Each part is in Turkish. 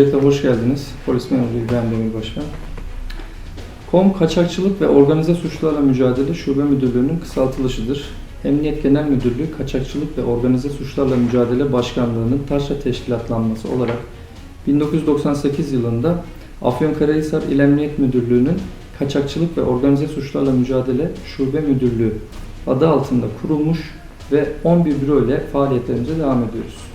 Öncelikle hoş geldiniz. Polis Memuru İbrahim Demirbaş ben. KOM Kaçakçılık ve Organize Suçlarla Mücadele Şube Müdürlüğü'nün kısaltılışıdır. Emniyet Genel Müdürlüğü Kaçakçılık ve Organize Suçlarla Mücadele Başkanlığı'nın taşra teşkilatlanması olarak 1998 yılında Afyonkarahisar İl Emniyet Müdürlüğü'nün Kaçakçılık ve Organize Suçlarla Mücadele Şube Müdürlüğü adı altında kurulmuş ve 11 büro ile faaliyetlerimize devam ediyoruz.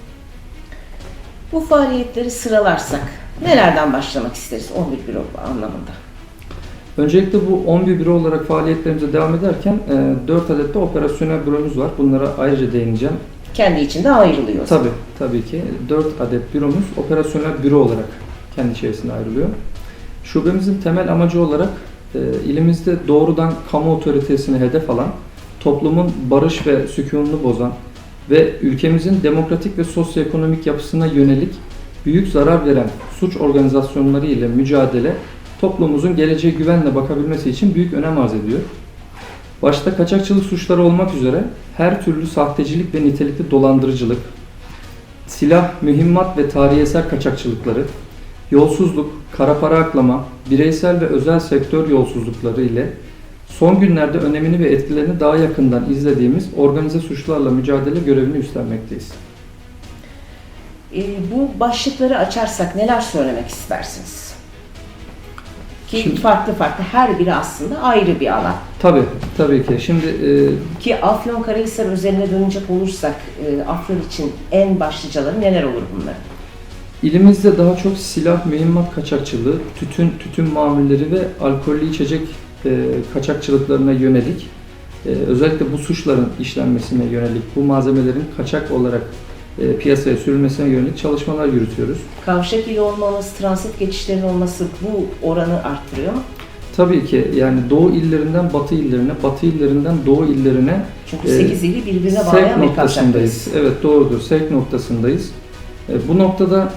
Bu faaliyetleri sıralarsak nelerden başlamak isteriz 11 büro anlamında? Öncelikle bu 11 büro olarak faaliyetlerimize devam ederken 4 adet de operasyonel büromuz var. Bunlara ayrıca değineceğim. Kendi içinde ayrılıyor. Tabii, tabii ki 4 adet büromuz operasyonel büro olarak kendi içerisinde ayrılıyor. Şubemizin temel amacı olarak e, ilimizde doğrudan kamu otoritesini hedef alan, toplumun barış ve sükununu bozan ve ülkemizin demokratik ve sosyoekonomik yapısına yönelik büyük zarar veren suç organizasyonları ile mücadele toplumumuzun geleceğe güvenle bakabilmesi için büyük önem arz ediyor. Başta kaçakçılık suçları olmak üzere her türlü sahtecilik ve nitelikli dolandırıcılık, silah, mühimmat ve tarihi eser kaçakçılıkları, yolsuzluk, kara para aklama, bireysel ve özel sektör yolsuzlukları ile son günlerde önemini ve etkilerini daha yakından izlediğimiz organize suçlarla mücadele görevini üstlenmekteyiz. Ee, bu başlıkları açarsak neler söylemek istersiniz? Ki Şimdi- farklı farklı her biri aslında ayrı bir alan. Tabii, tabii ki. Şimdi e, Ki Afyonkarahisar özeline dönecek olursak e, Afyon için en başlıcaları neler olur bunların? İlimizde daha çok silah, mühimmat kaçakçılığı, tütün, tütün mamulleri ve alkollü içecek e, kaçakçılıklarına yönelik, e, özellikle bu suçların işlenmesine yönelik, bu malzemelerin kaçak olarak e, piyasaya sürülmesine yönelik çalışmalar yürütüyoruz. Kavşak ili olmaması, transit geçişlerinin olması bu oranı arttırıyor mu? Tabii ki yani doğu illerinden batı illerine, batı illerinden doğu illerine Çünkü Ee, 8 ili birbirine bağlayan bir kavşaktayız. Evet doğrudur. Sevk noktasındayız. E, bu noktada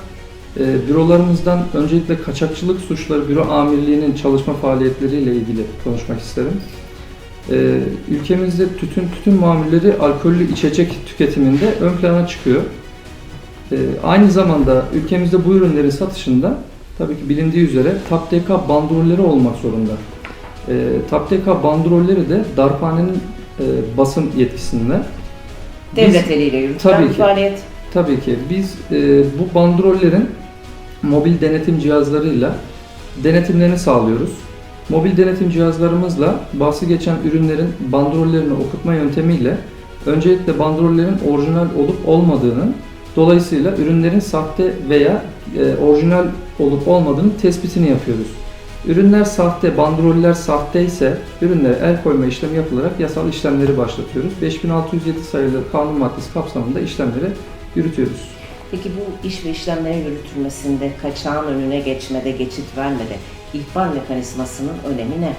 e, bürolarımızdan öncelikle kaçakçılık suçları büro amirliğinin çalışma faaliyetleriyle ilgili konuşmak isterim. E, ülkemizde tütün tütün mamulleri alkollü içecek tüketiminde ön plana çıkıyor. E, aynı zamanda ülkemizde bu ürünlerin satışında tabii ki bilindiği üzere TAPTK bandrolleri olmak zorunda. E, TAPTK bandrolleri de darphanenin e, basın yetkisinde. Biz- Devlet eliyle yürütülen Tabii ki. faaliyet. Tabii ki biz e, bu bandrollerin mobil denetim cihazlarıyla denetimlerini sağlıyoruz. Mobil denetim cihazlarımızla bahsi geçen ürünlerin bandrollerini okutma yöntemiyle öncelikle bandrollerin orijinal olup olmadığını dolayısıyla ürünlerin sahte veya e, orijinal olup olmadığını tespitini yapıyoruz. Ürünler sahte, bandroller sahte ise ürünlere el koyma işlemi yapılarak yasal işlemleri başlatıyoruz. 5607 sayılı kanun maddesi kapsamında işlemleri yürütüyoruz. Peki bu iş ve işlemlerin yürütülmesinde, kaçağın önüne geçmede, geçit vermede ihbar mekanizmasının önemi ne?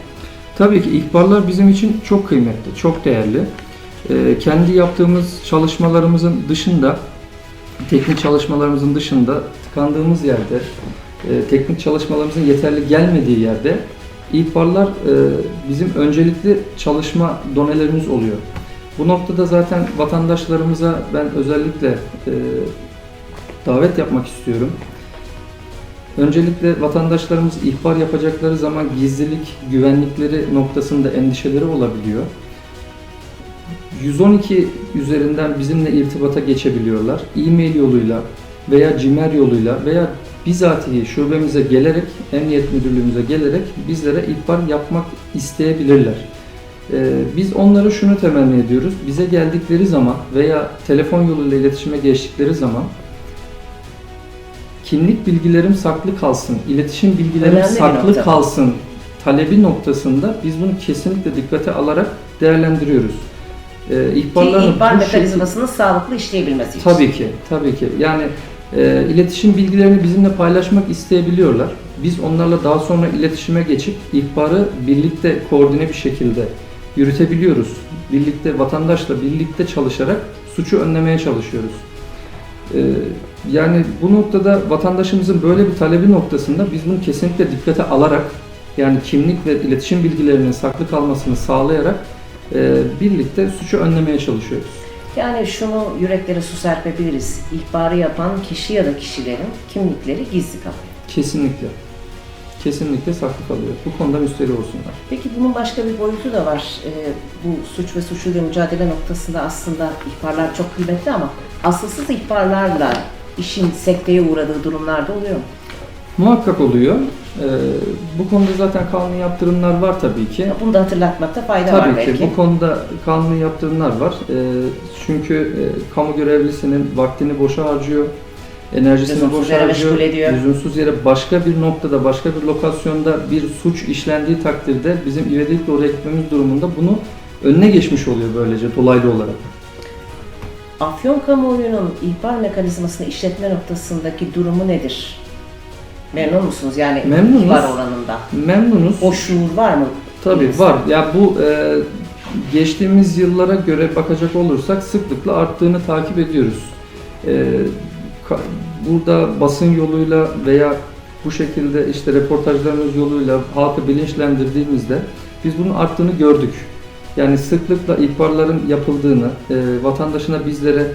Tabii ki ihbarlar bizim için çok kıymetli, çok değerli. Ee, kendi yaptığımız çalışmalarımızın dışında, teknik çalışmalarımızın dışında tıkandığımız yerde, e, teknik çalışmalarımızın yeterli gelmediği yerde ihbarlar e, bizim öncelikli çalışma donelerimiz oluyor. Bu noktada zaten vatandaşlarımıza ben özellikle e, davet yapmak istiyorum. Öncelikle vatandaşlarımız ihbar yapacakları zaman gizlilik, güvenlikleri noktasında endişeleri olabiliyor. 112 üzerinden bizimle irtibata geçebiliyorlar. E-mail yoluyla veya cimer yoluyla veya bizatihi şubemize gelerek, emniyet müdürlüğümüze gelerek bizlere ihbar yapmak isteyebilirler. Ee, biz onlara şunu temenni ediyoruz. Bize geldikleri zaman veya telefon yoluyla iletişime geçtikleri zaman kimlik bilgilerim saklı kalsın, iletişim bilgilerim Önemli bir saklı nokta. kalsın talebi noktasında biz bunu kesinlikle dikkate alarak değerlendiriyoruz. Ee, Ki ihbarların ihbar bu şekil- mekanizmasının sağlıklı işleyebilmesi için. Tabii ki, tabii ki. Yani e, iletişim bilgilerini bizimle paylaşmak isteyebiliyorlar. Biz onlarla daha sonra iletişime geçip ihbarı birlikte koordine bir şekilde yürütebiliyoruz. Birlikte vatandaşla birlikte çalışarak suçu önlemeye çalışıyoruz. E, yani bu noktada vatandaşımızın böyle bir talebi noktasında biz bunu kesinlikle dikkate alarak yani kimlik ve iletişim bilgilerinin saklı kalmasını sağlayarak e, birlikte suçu önlemeye çalışıyoruz. Yani şunu yüreklere su serpebiliriz. İhbarı yapan kişi ya da kişilerin kimlikleri gizli kalıyor. Kesinlikle. Kesinlikle saklı kalıyor. Bu konuda müsterih olsunlar. Peki bunun başka bir boyutu da var. Ee, bu suç ve suçluyla mücadele noktasında aslında ihbarlar çok kıymetli ama asılsız ihbarlarla işin sekteye uğradığı durumlarda oluyor mu? Muhakkak oluyor. Ee, bu konuda zaten kanuni yaptırımlar var tabii ki. Bunu da hatırlatmakta fayda var Tabii belki. ki bu konuda kanuni yaptırımlar var. Ee, çünkü e, kamu görevlisinin vaktini boşa harcıyor, enerjisini Lüzumsuz boşa yere harcıyor. meşgul ediyor. Lüzumsuz yere başka bir noktada, başka bir lokasyonda bir suç işlendiği takdirde bizim ivedilikle oraya gitmemiz durumunda bunu önüne geçmiş oluyor böylece dolaylı olarak. Afyon kamuoyunun ihbar mekanizmasını işletme noktasındaki durumu nedir? Memnun musunuz yani Memnunuz. ihbar oranında? Memnunuz. O şuur var mı? Tabii var. Ya bu e, geçtiğimiz yıllara göre bakacak olursak sıklıkla arttığını takip ediyoruz. E, ka- burada basın yoluyla veya bu şekilde işte reportajlarımız yoluyla halkı bilinçlendirdiğimizde biz bunun arttığını gördük. Yani sıklıkla ihbarların yapıldığını, e, vatandaşına bizlere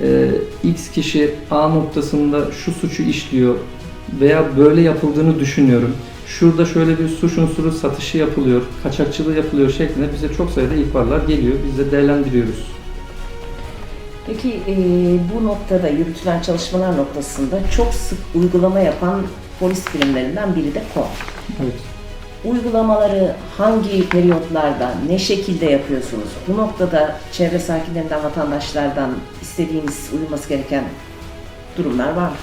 e, X kişi A noktasında şu suçu işliyor veya böyle yapıldığını düşünüyorum şurada şöyle bir suç unsuru satışı yapılıyor, kaçakçılığı yapılıyor şeklinde bize çok sayıda ihbarlar geliyor. Biz de değerlendiriyoruz. Peki e, bu noktada yürütülen çalışmalar noktasında çok sık uygulama yapan polis birimlerinden biri de KON. Evet. Uygulamaları hangi periyotlarda, ne şekilde yapıyorsunuz? Bu noktada çevre sakinlerinden, vatandaşlardan istediğiniz, uyulması gereken durumlar var mı?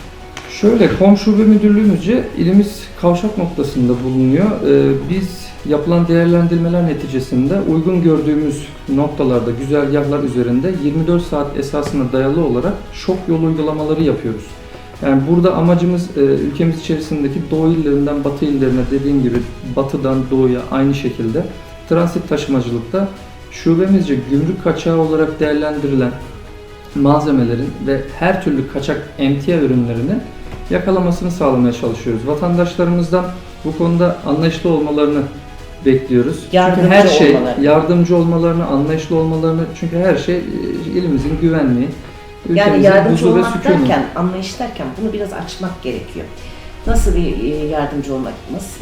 Şöyle, KOM Şube Müdürlüğümüzce ilimiz kavşak noktasında bulunuyor. Ee, biz yapılan değerlendirmeler neticesinde uygun gördüğümüz noktalarda, güzergahlar üzerinde 24 saat esasına dayalı olarak şok yol uygulamaları yapıyoruz. Yani burada amacımız e, ülkemiz içerisindeki doğu illerinden batı illerine dediğim gibi batıdan doğuya aynı şekilde transit taşımacılıkta şubemizce gümrük kaçağı olarak değerlendirilen malzemelerin ve her türlü kaçak emtia ürünlerini yakalamasını sağlamaya çalışıyoruz. Vatandaşlarımızdan bu konuda anlayışlı olmalarını bekliyoruz. Yardımcı çünkü her şey olmalarını. yardımcı olmalarını, anlayışlı olmalarını çünkü her şey e, ilimizin güvenliği, Yani yardımcı olmak derken, anlayış derken bunu biraz açmak gerekiyor. Nasıl bir e, yardımcı olmak?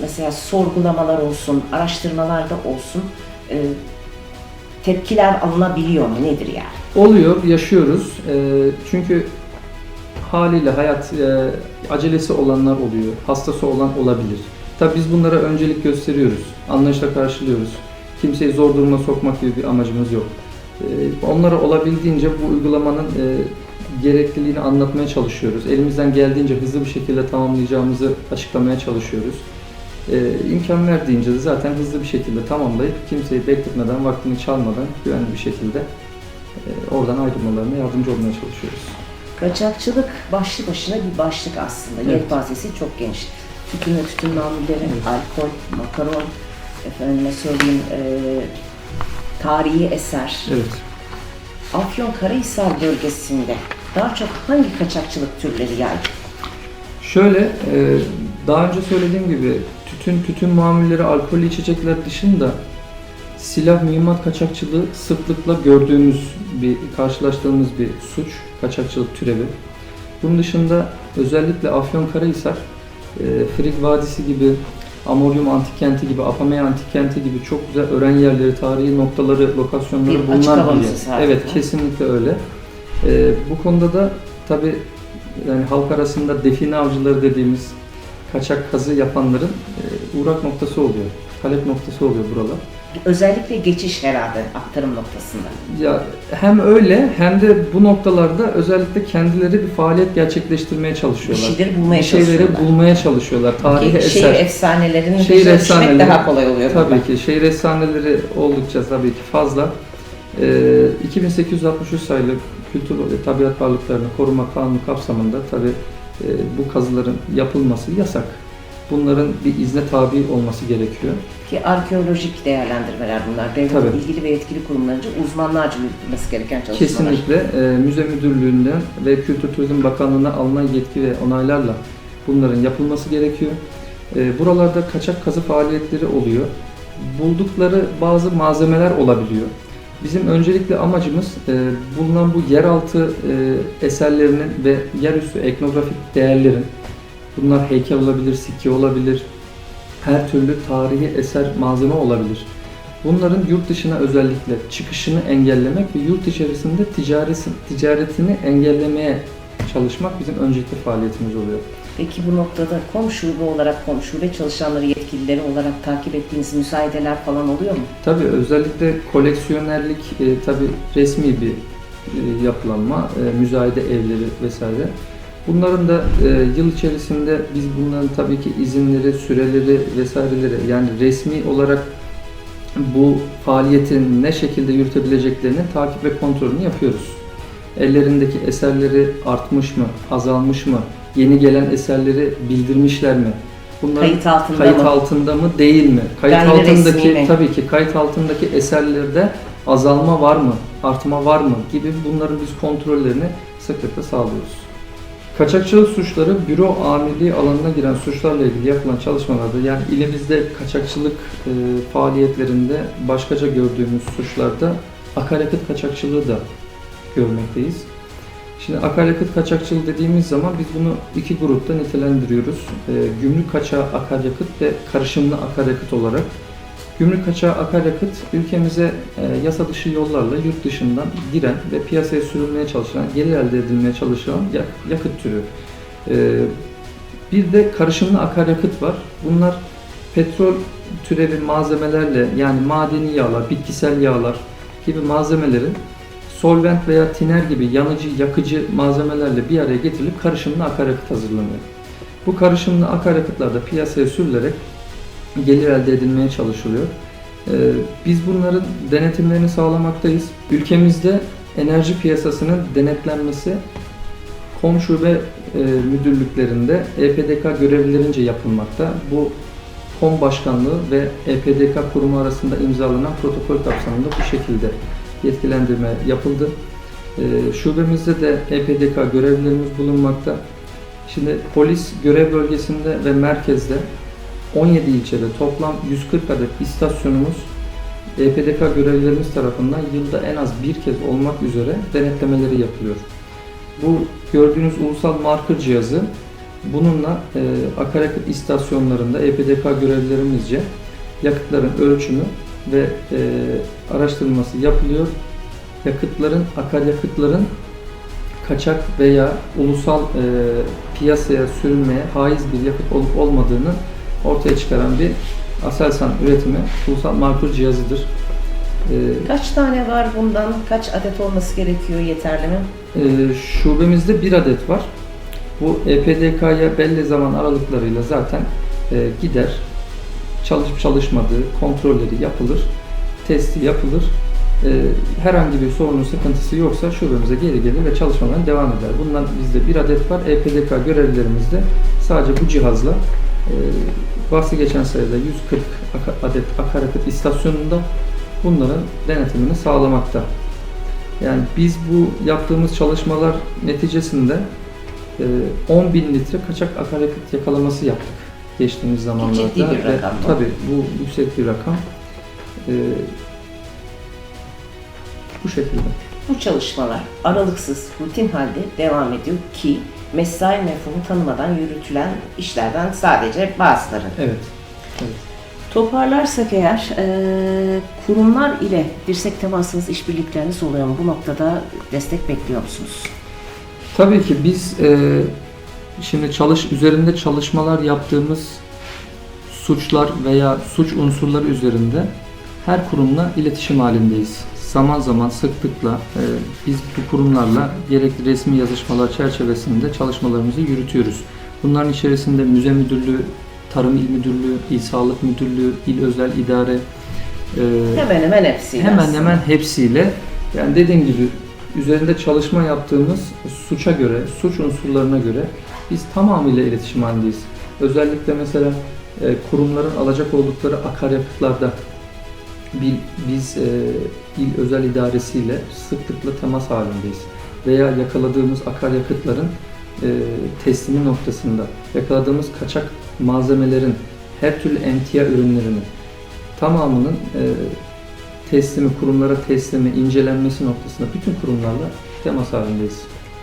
Mesela sorgulamalar olsun, araştırmalarda olsun, e, tepkiler alınabiliyor mu? Nedir yani? Oluyor, yaşıyoruz. Ee, çünkü haliyle hayat e, acelesi olanlar oluyor, hastası olan olabilir. Tabii biz bunlara öncelik gösteriyoruz, anlayışla karşılıyoruz. Kimseyi zor duruma sokmak gibi bir amacımız yok. Ee, onlara olabildiğince bu uygulamanın e, gerekliliğini anlatmaya çalışıyoruz. Elimizden geldiğince hızlı bir şekilde tamamlayacağımızı açıklamaya çalışıyoruz. Ee, imkan verdiğince de zaten hızlı bir şekilde tamamlayıp kimseyi bekletmeden, vaktini çalmadan güvenli bir şekilde e, oradan ayrılmalarına yardımcı olmaya çalışıyoruz. Kaçakçılık başlı başına bir başlık aslında. Evet. Yelpazesi çok geniş. Tütün ve tütün mamulleri, Evet. alkol, makaron, efendime söyleyeyim, e, tarihi eser. Evet. Afyonkarahisar bölgesinde daha çok hangi kaçakçılık türleri yaygın? Şöyle, e, daha önce söylediğim gibi tütün, tütün mamulleri, alkollü içecekler dışında silah, mühimmat kaçakçılığı sıklıkla gördüğümüz bir, karşılaştığımız bir suç, kaçakçılık türevi. Bunun dışında özellikle Afyonkarahisar, e, Frig Vadisi gibi, Amorium Antik Kenti gibi, Apamea Antik Kenti gibi çok güzel öğren yerleri, tarihi noktaları, lokasyonları Bir açık bulunan hava bir yer. müzesi adeta. Evet, kesinlikle öyle. E, bu konuda da tabi yani halk arasında define avcıları dediğimiz kaçak kazı yapanların e, uğrak noktası oluyor. Talep noktası oluyor buralar. Özellikle geçiş herhalde aktarım noktasında. Ya hem öyle hem de bu noktalarda özellikle kendileri bir faaliyet gerçekleştirmeye Bir çalışıyorlar. şeyleri bulmaya bir şeyleri çalışıyorlar. bulmaya çalışıyorlar. Tarihi şehir eser. Şehir peşine düşmek efsaneleri. daha kolay oluyor. burada. Tabii ki şehir efsaneleri oldukça tabii ki fazla. Ee, 2863 sayılı Kültür ve Tabiat Varlıklarını Koruma Kanunu kapsamında tabii e, bu kazıların yapılması yasak. Bunların bir izne tabi olması gerekiyor. Ki arkeolojik değerlendirmeler bunlar. Devletin Tabii. ilgili ve yetkili kurumlarınca uzmanlarca yürütülmesi gereken çalışmalar. Kesinlikle e, müze müdürlüğünden ve Kültür Turizm Bakanlığı'na alınan yetki ve onaylarla bunların yapılması gerekiyor. E, buralarda kaçak kazı faaliyetleri oluyor. Buldukları bazı malzemeler olabiliyor. Bizim öncelikle amacımız e, bulunan bu yeraltı e, eserlerinin ve yerüstü etnografik değerlerin, bunlar heykel olabilir, sikke olabilir, her türlü tarihi eser malzeme olabilir. Bunların yurt dışına özellikle çıkışını engellemek ve yurt içerisinde ticaresi, ticaretini engellemeye çalışmak bizim öncelikli faaliyetimiz oluyor. Peki bu noktada komşube olarak komşube çalışanları yetkilileri olarak takip ettiğiniz müsayedeler falan oluyor mu? Tabii özellikle koleksiyonerlik e, tabii resmi bir e, yapılanma, e, müzayede evleri vesaire. Bunların da e, yıl içerisinde biz bunların tabii ki izinleri, süreleri vesaireleri yani resmi olarak bu faaliyetin ne şekilde yürütebileceklerini takip ve kontrolünü yapıyoruz. Ellerindeki eserleri artmış mı, azalmış mı, yeni gelen eserleri bildirmişler mi? Bunların Kayıt altında kayıt mı? altında mı değil mi? Kayıt Gayri altındaki mi? tabii ki kayıt altındaki eserlerde azalma var mı? Artma var mı? gibi bunların biz kontrollerini sıklıkla sağlıyoruz. Kaçakçılık suçları büro amirliği alanına giren suçlarla ilgili yapılan çalışmalarda yani ilimizde kaçakçılık e, faaliyetlerinde başkaca gördüğümüz suçlarda akaryakıt kaçakçılığı da görmekteyiz. Şimdi akaryakıt kaçakçılığı dediğimiz zaman biz bunu iki grupta nitelendiriyoruz. E, gümrük kaçağı akaryakıt ve karışımlı akaryakıt olarak. Gümrük kaçağı akaryakıt ülkemize e, yasa dışı yollarla yurt dışından giren ve piyasaya sürülmeye çalışılan, gelir elde edilmeye çalışılan yak- yakıt türü. E, bir de karışımlı akaryakıt var. Bunlar petrol türevi malzemelerle yani madeni yağlar, bitkisel yağlar gibi malzemelerin solvent veya tiner gibi yanıcı, yakıcı malzemelerle bir araya getirilip karışımlı akaryakıt hazırlanıyor. Bu karışımlı akaryakıtlar da piyasaya sürülerek gelir elde edilmeye çalışılıyor. Ee, Biz bunların denetimlerini sağlamaktayız. Ülkemizde enerji piyasasının denetlenmesi KOM şube e, müdürlüklerinde EPDK görevlilerince yapılmakta. Bu KOM başkanlığı ve EPDK kurumu arasında imzalanan protokol kapsamında bu şekilde yetkilendirme yapıldı. Ee, Şubemizde de EPDK görevlilerimiz bulunmakta. Şimdi polis görev bölgesinde ve merkezde 17 ilçede toplam 140 adet istasyonumuz EPDK görevlilerimiz tarafından yılda en az bir kez olmak üzere denetlemeleri yapılıyor. Bu gördüğünüz ulusal marker cihazı bununla e, akaryakıt istasyonlarında EPDK görevlilerimizce yakıtların ölçümü ve e, araştırılması yapılıyor. Yakıtların, akaryakıtların kaçak veya ulusal e, piyasaya sürülmeye haiz bir yakıt olup olmadığını ortaya çıkaran bir Aselsan üretimi ulusal markur cihazıdır. E, Kaç tane var bundan? Kaç adet olması gerekiyor? Yeterli mi? e, şubemizde bir adet var. Bu EPDK'ya belli zaman aralıklarıyla zaten e, gider, çalışıp çalışmadığı kontrolleri yapılır, testi yapılır. E, herhangi bir sorunun sıkıntısı yoksa şubemize geri gelir ve çalışmalarına devam eder. Bundan bizde bir adet var. EPDK görevlilerimizde sadece bu cihazla bahsi geçen sayıda 140 aka- adet akaryakıt istasyonunda bunların denetimini sağlamakta. Yani biz bu yaptığımız çalışmalar neticesinde e, 10 bin litre kaçak akaryakıt yakalaması yaptık geçtiğimiz zamanlarda. ciddi bir Ve rakam bu. Tabii bu yüksek bir rakam. E, bu şekilde. Bu çalışmalar aralıksız, rutin halde devam ediyor ki mesai mefhumu tanımadan yürütülen işlerden sadece bazıları. Evet. evet. Toparlarsak eğer, e, kurumlar ile dirsek temasınız, işbirlikleriniz oluyor mu? Bu noktada destek bekliyor musunuz? Tabii ki biz e, şimdi çalış üzerinde çalışmalar yaptığımız suçlar veya suç unsurları üzerinde her kurumla iletişim halindeyiz. Zaman zaman sıklıkla e, biz bu kurumlarla gerekli resmi yazışmalar çerçevesinde çalışmalarımızı yürütüyoruz. Bunların içerisinde müze müdürlüğü, tarım il müdürlüğü, il sağlık müdürlüğü, il özel idare, e, Hemen hemen hepsiyle Hemen aslında. hemen hepsiyle yani dediğim gibi üzerinde çalışma yaptığımız suça göre, suç unsurlarına göre biz tamamıyla iletişim halindeyiz. Özellikle mesela e, kurumların alacak oldukları akaryakıtlarda bir, biz e, il özel idaresiyle sıklıkla temas halindeyiz. Veya yakaladığımız akaryakıtların e, teslimi noktasında yakaladığımız kaçak malzemelerin her türlü emtia ürünlerinin tamamının e, teslimi, kurumlara teslimi, incelenmesi noktasında bütün kurumlarla temas halindeyiz.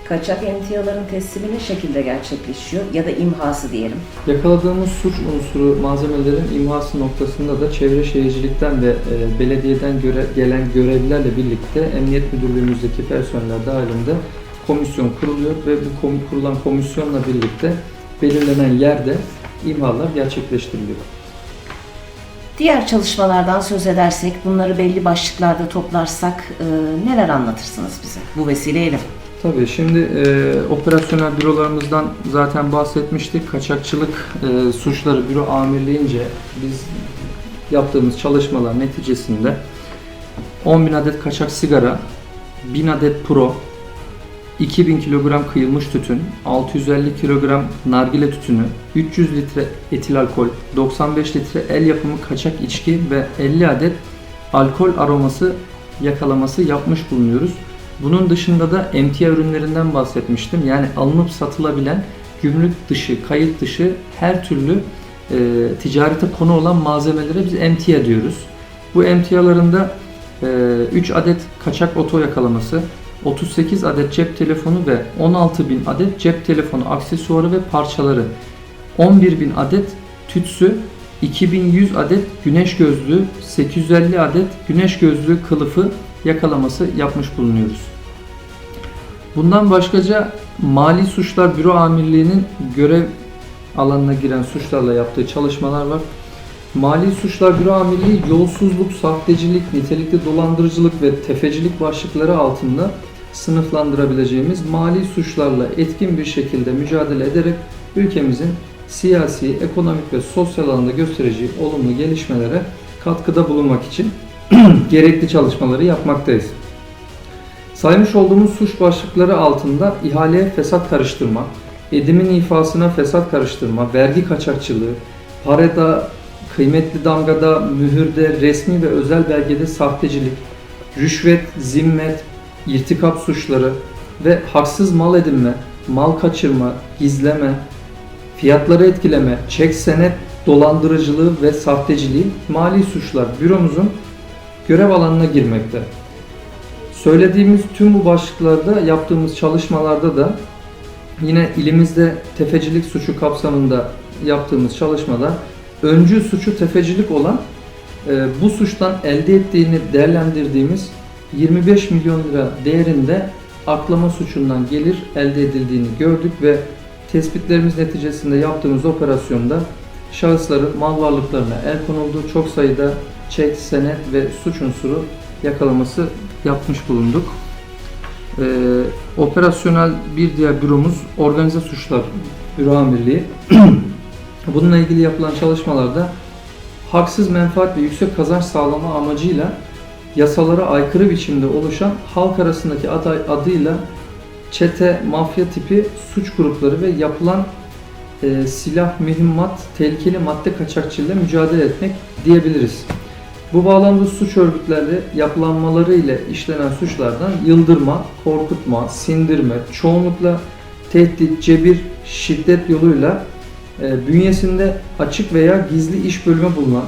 Kaçak emtiaların teslimi ne şekilde gerçekleşiyor ya da imhası diyelim. Yakaladığımız suç unsuru malzemelerin imhası noktasında da Çevre Şehircilik'ten ve e, belediyeden göre, gelen görevlilerle birlikte Emniyet Müdürlüğümüzdeki personeller dahilinde komisyon kuruluyor ve bu komi- kurulan komisyonla birlikte belirlenen yerde imhalar gerçekleştiriliyor. Diğer çalışmalardan söz edersek, bunları belli başlıklarda toplarsak e, neler anlatırsınız bize bu vesileyle? Tabii şimdi e, operasyonel bürolarımızdan zaten bahsetmiştik. Kaçakçılık e, suçları büro amirliğince biz yaptığımız çalışmalar neticesinde 10.000 adet kaçak sigara, 1000 adet pro, 2000 kilogram kıyılmış tütün, 650 kilogram nargile tütünü, 300 litre etil alkol, 95 litre el yapımı kaçak içki ve 50 adet alkol aroması yakalaması yapmış bulunuyoruz. Bunun dışında da emtia ürünlerinden bahsetmiştim. Yani alınıp satılabilen gümrük dışı, kayıt dışı her türlü e, ticarete konu olan malzemelere biz emtia diyoruz. Bu emtialarında e, 3 adet kaçak oto yakalaması, 38 adet cep telefonu ve 16 bin adet cep telefonu aksesuarı ve parçaları, 11 bin adet tütsü, 2100 adet güneş gözlüğü, 850 adet güneş gözlüğü kılıfı yakalaması yapmış bulunuyoruz. Bundan başkaca Mali Suçlar Büro Amirliği'nin görev alanına giren suçlarla yaptığı çalışmalar var. Mali Suçlar Büro Amirliği yolsuzluk, sahtecilik, nitelikli dolandırıcılık ve tefecilik başlıkları altında sınıflandırabileceğimiz mali suçlarla etkin bir şekilde mücadele ederek ülkemizin siyasi, ekonomik ve sosyal alanda göstereceği olumlu gelişmelere katkıda bulunmak için gerekli çalışmaları yapmaktayız. Saymış olduğumuz suç başlıkları altında ihaleye fesat karıştırma, edimin ifasına fesat karıştırma, vergi kaçakçılığı, parada, kıymetli damgada, mühürde, resmi ve özel belgede sahtecilik, rüşvet, zimmet, irtikap suçları ve haksız mal edinme, mal kaçırma, gizleme, fiyatları etkileme, çek senet dolandırıcılığı ve sahteciliği mali suçlar büromuzun görev alanına girmekte. Söylediğimiz tüm bu başlıklarda yaptığımız çalışmalarda da yine ilimizde tefecilik suçu kapsamında yaptığımız çalışmada öncü suçu tefecilik olan e, bu suçtan elde ettiğini değerlendirdiğimiz 25 milyon lira değerinde aklama suçundan gelir elde edildiğini gördük ve tespitlerimiz neticesinde yaptığımız operasyonda şahısların mal varlıklarına el konuldu. Çok sayıda çek, senet ve suç unsuru yakalaması yapmış bulunduk. Ee, operasyonel bir diğer büromuz Organize Suçlar Büro Amirliği. Bununla ilgili yapılan çalışmalarda haksız menfaat ve yüksek kazanç sağlama amacıyla yasalara aykırı biçimde oluşan halk arasındaki aday adıyla çete, mafya tipi suç grupları ve yapılan e, silah, mühimmat, tehlikeli madde kaçakçılığıyla mücadele etmek diyebiliriz. Bu bağlamda suç örgütleri yapılanmaları ile işlenen suçlardan yıldırma, korkutma, sindirme, çoğunlukla tehdit, cebir, şiddet yoluyla e, bünyesinde açık veya gizli iş bölümü bulunan,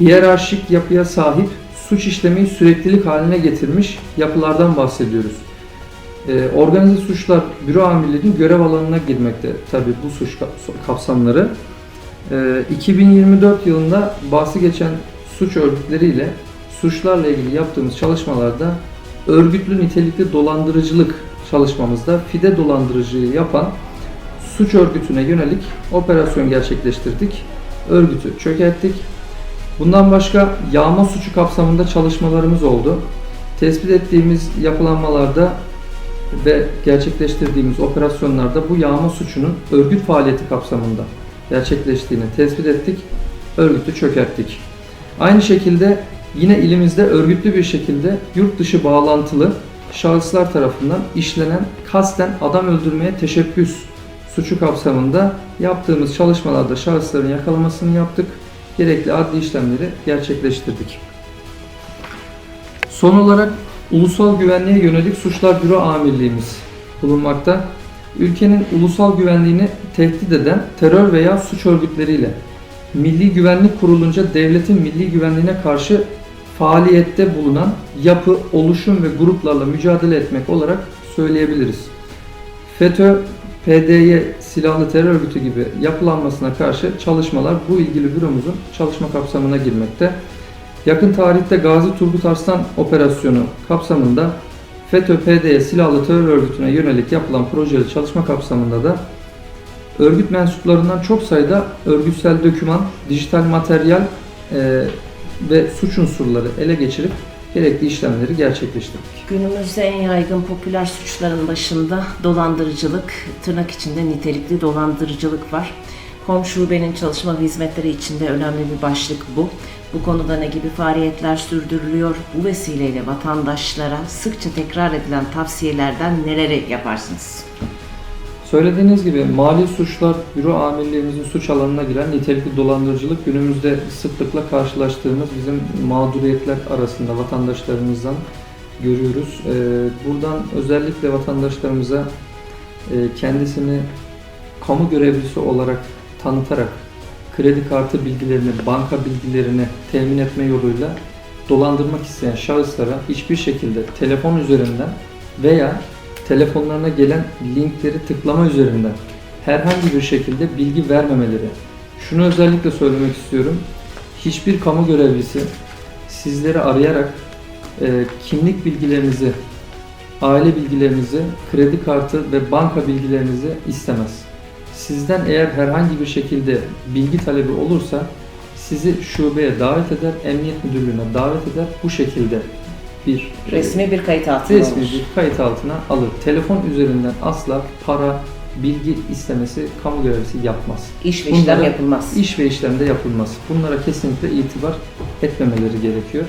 hiyerarşik yapıya sahip suç işlemeyi süreklilik haline getirmiş yapılardan bahsediyoruz. E, organize suçlar büro amirliğinin görev alanına girmekte tabi bu suç kap- kapsamları. E, 2024 yılında bahsi geçen suç örgütleriyle suçlarla ilgili yaptığımız çalışmalarda örgütlü nitelikli dolandırıcılık çalışmamızda fide dolandırıcılığı yapan suç örgütüne yönelik operasyon gerçekleştirdik. Örgütü çökerttik. Bundan başka yağma suçu kapsamında çalışmalarımız oldu. Tespit ettiğimiz yapılanmalarda ve gerçekleştirdiğimiz operasyonlarda bu yağma suçunun örgüt faaliyeti kapsamında gerçekleştiğini tespit ettik. Örgütü çökerttik. Aynı şekilde yine ilimizde örgütlü bir şekilde yurt dışı bağlantılı şahıslar tarafından işlenen kasten adam öldürmeye teşebbüs suçu kapsamında yaptığımız çalışmalarda şahısların yakalamasını yaptık. Gerekli adli işlemleri gerçekleştirdik. Son olarak ulusal güvenliğe yönelik suçlar büro amirliğimiz bulunmakta. Ülkenin ulusal güvenliğini tehdit eden terör veya suç örgütleriyle Milli Güvenlik Kurulunca devletin milli güvenliğine karşı faaliyette bulunan yapı, oluşum ve gruplarla mücadele etmek olarak söyleyebiliriz. FETÖ, PDY silahlı terör örgütü gibi yapılanmasına karşı çalışmalar bu ilgili büromuzun çalışma kapsamına girmekte. Yakın tarihte Gazi Turgut Arslan operasyonu kapsamında FETÖ-PDY silahlı terör örgütüne yönelik yapılan projeli çalışma kapsamında da örgüt mensuplarından çok sayıda örgütsel doküman, dijital materyal e, ve suç unsurları ele geçirip gerekli işlemleri gerçekleştirdik. Günümüzde en yaygın popüler suçların başında dolandırıcılık, tırnak içinde nitelikli dolandırıcılık var. Kom Şube'nin çalışma hizmetleri içinde önemli bir başlık bu. Bu konuda ne gibi faaliyetler sürdürülüyor? Bu vesileyle vatandaşlara sıkça tekrar edilen tavsiyelerden neleri yaparsınız? Söylediğiniz gibi mali suçlar büro amirliğimizin suç alanına giren nitelikli dolandırıcılık günümüzde sıklıkla karşılaştığımız bizim mağduriyetler arasında vatandaşlarımızdan görüyoruz. Ee, Buradan özellikle vatandaşlarımıza e, kendisini kamu görevlisi olarak tanıtarak kredi kartı bilgilerini, banka bilgilerini temin etme yoluyla dolandırmak isteyen şahıslara hiçbir şekilde telefon üzerinden veya telefonlarına gelen linkleri tıklama üzerinden herhangi bir şekilde bilgi vermemeleri. Şunu özellikle söylemek istiyorum. Hiçbir kamu görevlisi sizleri arayarak e, kimlik bilgilerinizi, aile bilgilerinizi, kredi kartı ve banka bilgilerinizi istemez. Sizden eğer herhangi bir şekilde bilgi talebi olursa sizi şubeye davet eder, emniyet müdürlüğüne davet eder. Bu şekilde bir Resmi bir kayıt altına resmi olur. bir kayıt altına alır. Telefon üzerinden asla para, bilgi istemesi kamu görevlisi yapmaz. İş ve işlem Bunlara- yapılmaz. İş ve işlemde yapılmaz. Bunlara kesinlikle itibar etmemeleri gerekiyor.